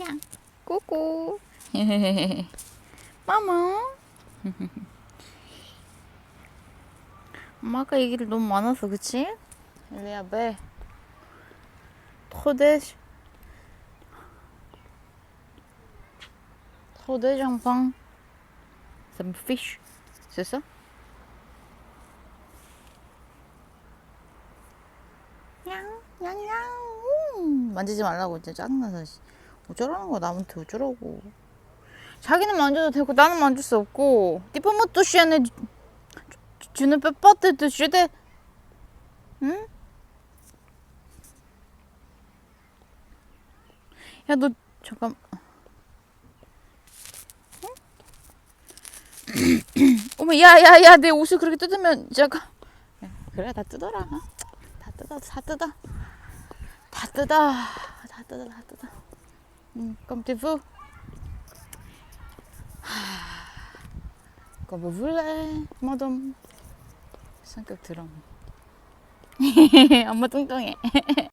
야, 꾸꾸. 마마. 엄마가 얘기를 너무 많아서 그치? 엘리야 배. 토대. 토대 장방. Some fish. C'est ça? 냥, 냥, 냥. 음, 만지지 말라고 진짜 짜증나서. 씨. 어쩌라는 거야 남한테 어쩌라고. 자기는 만져도 되고 나는 만질 수 없고. 디퍼모또 시안에 주는 빼빠뜨도 쉬대. 응? 야 너 잠깐. 어머 야야야 내 옷을 그렇게 뜯으면 잠깐 야, 그래 다 뜯어라 다 뜯어 다 뜯어 다 뜯어 다 뜯어 다 뜯어 응 껌티프 거뭐 볼래 마덤 성격 드럼 엄마 뚱뚱해